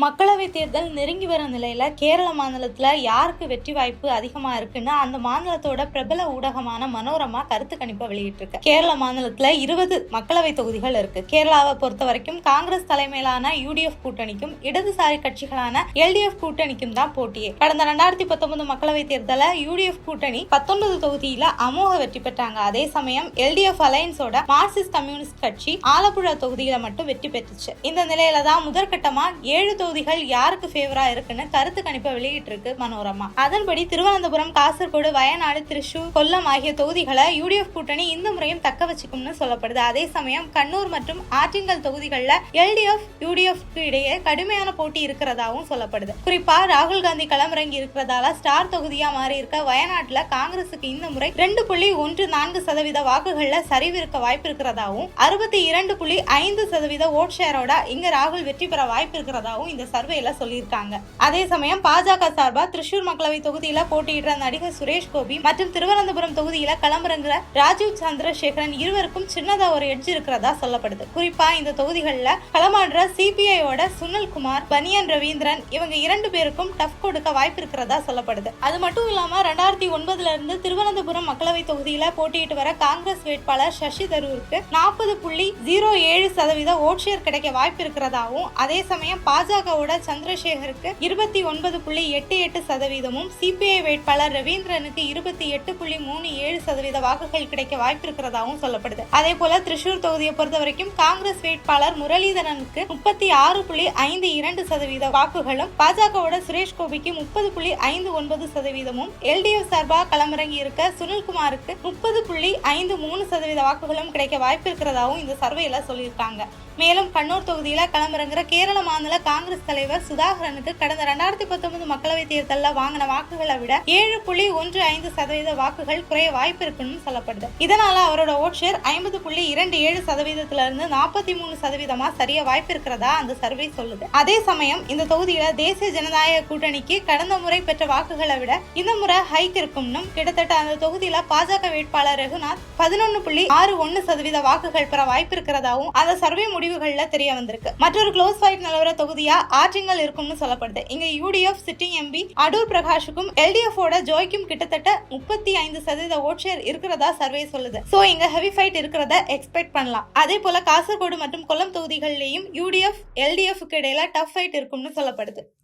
மக்களவை தேர்தல் நெருங்கி வரும் நிலையில கேரள மாநிலத்துல யாருக்கு வெற்றி வாய்ப்பு அதிகமா இருக்குன்னு அந்த மாநிலத்தோட பிரபல ஊடகமான மனோரமா கருத்து கணிப்பை வெளியிட்டிருக்கு. கேரள மாநிலத்துல இருபது மக்களவை தொகுதிகள் இருக்கு. கேரளாவை பொறுத்த வரைக்கும் காங்கிரஸ் தலைமையிலான யூடிஎஃப் கூட்டணிக்கும் இடதுசாரி கட்சிகளான எல்டிஎஃப் கூட்டணிக்கும் தான் போட்டியே. கடந்த ரெண்டாயிரத்தி பத்தொன்பது மக்களவை தேர்தல யூடிஎஃப் கூட்டணி பத்தொன்பது தொகுதியில அமோக வெற்றி பெற்றாங்க. அதே சமயம் எல்டிஎஃப் அலையன்ஸோட மார்க்சிஸ்ட் கம்யூனிஸ்ட் கட்சி ஆலப்புழா தொகுதியில மட்டும் வெற்றி பெற்றுச்சு. இந்த நிலையில தான் முதற்கட்டமா ஏழு தொகுதிகள் யாருக்கு ஃபேவரா இருக்குன்னு கருத்து கணிப்பை வெளியிட்டிருக்கு மனோரமா. அதன்படி திருவனந்தபுரம் காசர்கோடு வயநாடு திருச்சூர் கொல்லம் ஆகிய தொகுதிகளை யூடிஎஃப் கூட்டணி இந்த முறையும் தக்க வச்சுக்கும்னு சொல்லப்படுது. அதே சமயம் கண்ணூர் மற்றும் ஆற்றிங்கல் தொகுதிகளில் எல்டிஎஃப் யூடிஎஃப்க்கு இடையே கடுமையான போட்டி இருக்கிறதாகவும் சொல்லப்படுது. குறிப்பா ராகுல் காந்தி களமிறங்கி இருக்கிறதால ஸ்டார் தொகுதியா மாறி இருக்க வயநாட்டில் காங்கிரசுக்கு இந்த முறை ரெண்டு புள்ளி ஒன்று நான்கு சதவீத வாக்குகளில் சரிவு இருக்க வாய்ப்பு இருக்கிறதாகவும் அறுபத்தி இரண்டு புள்ளி ஐந்து சதவீத ஓட் ஷேரோட இங்க ராகுல் வெற்றி பெற வாய்ப்பு இருக்கிறதாகவும் இந்த சர்வேல சொல்லியிருக்காங்க. அதே சமயம் பாஜக சார்பா திருச்சூர் மக்களவை தொகுதியில போட்டியிடுற நடிகர் சுரேஷ் கோபி மற்றும் திருவனந்தபுரம் தொகுதியில களமிறங்குற ராஜீவ் சந்திரசேகரன் இருவருக்கும் சின்னதா ஒரு எட்ஜ் இருக்கிறதா சொல்லப்படுது. குறிப்பா இந்த தொகுதிகளில் களமாடுற சிபிஐயோட சுனில் குமார் பனியன் ரவீந்திரன் இவங்க இரண்டு பேருக்கும் டஃப் கொடுக்க வாய்ப்பு இருக்கிறதா சொல்லப்படுது. அது மட்டும் இல்லாம ரெண்டாயிரத்தி ஒன்பதுல இருந்து திருவனந்தபுரம் மக்களவை தொகுதியில போட்டியிட்டு வர காங்கிரஸ் வேட்பாளர் சசி தரூருக்கு நாற்பது புள்ளி ஜீரோ ஏழு சதவீத ஓட் ஷேர் கிடைக்க வாய்ப்பு இருக்கிறதாவும் அதே சமயம் பாஜக பாஜகவோட சந்திரசேகருக்கு இருபத்தி ஒன்பது புள்ளி எட்டு எட்டு சதவீதமும் சிபிஐ வேட்பாளர் ரவீந்திரனுக்கு இருபத்தி எட்டு புள்ளி மூணு ஏழு சதவீத வாக்குகள் கிடைக்க வாய்ப்பிருக்கிறதாகவும் சொல்லப்படுது. அதே போல திருச்சூர் தொகுதியை பொறுத்த வரைக்கும் காங்கிரஸ் வேட்பாளர் முரளிதரனுக்கு முப்பத்தி ஆறு புள்ளி ஐந்து இரண்டு சதவீத வாக்குகளும் பாஜகவோட சுரேஷ் கோபிக்கு முப்பது புள்ளி ஐந்து ஒன்பது சதவீதமும் எல்டிஎஃப் சார்பாக களமிறங்கி இருக்க சுனில்குமாருக்கு முப்பது புள்ளி ஐந்து மூணு சதவீத வாக்குகளும் கிடைக்க வாய்ப்பு இருக்கிறதாவும் இந்த சர்வேல சொல்லியிருக்காங்க. மேலும் கண்ணூர் தொகுதியில களமிறங்குற கேரள மாநில காங்கிரஸ் தலைவர் சுதாகரனுக்கு கடந்த ரெண்டாயிரத்தி பத்தொன்பது மக்களவைத் தேர்தலில் வாங்கின வாக்குகளை விட ஏழு புள்ளி ஒன்று ஐந்து சதவீத வாக்குகள் குறைய வாய்ப்பு இருக்குன்னு சொல்லப்படுது. இதனால அவரோட ஓட் ஷேர் ஐம்பது புள்ளி இரண்டு ஏழு சதவீதத்துல இருந்து நாற்பத்தி மூணு சதவீதமா சரிய வாய்ப்பு இருக்கிறதா அந்த சர்வே சொல்லுது. அதே சமயம் இந்த தொகுதியில தேசிய ஜனநாயக கூட்டணிக்கு கடந்த முறை பெற்ற வாக்குகளை விட இந்த முறை ஹைக் இருக்கும்னும் கிட்டத்தட்ட அந்த தொகுதியில பாஜக வேட்பாளர் ரகுநாத் பதினொன்னு புள்ளி ஆறு ஒன்னு சதவீத வாக்குகள் பெற வாய்ப்பு இருக்கிறதாவும் அந்த சர்வே முடிவுகள்ல தெரிய வந்திருக்கு. மற்றொரு க்ளோஸ் ஃபைட் நிலவர தொகுதியா ஆற்றிங்கல் இருக்கும்னு சொல்லப்படுது. இங்க யூடிஎஃப் சிட்டிங் எம்பி அடூர் பிரகாஷுக்கும் எல்டிஎஃப் ஜோய்க்கும் கிட்டத்தட்ட முப்பத்தி ஐந்து சதவீத ஓட் ஷேர் இருக்கிறதா சர்வே சொல்லுது. சோ இங்க ஹெவி ஃபைட் இருக்கிறத எக்ஸ்பெக்ட் பண்ணலாம். அதே போல காசர்கோடு மற்றும் கொல்லம் தொகுதிகளிலேயும் யூடிஎஃப் எல்டிஎஃப் இடையில டஃப் ஃபைட் இருக்கும்னு சொல்லப்படுது.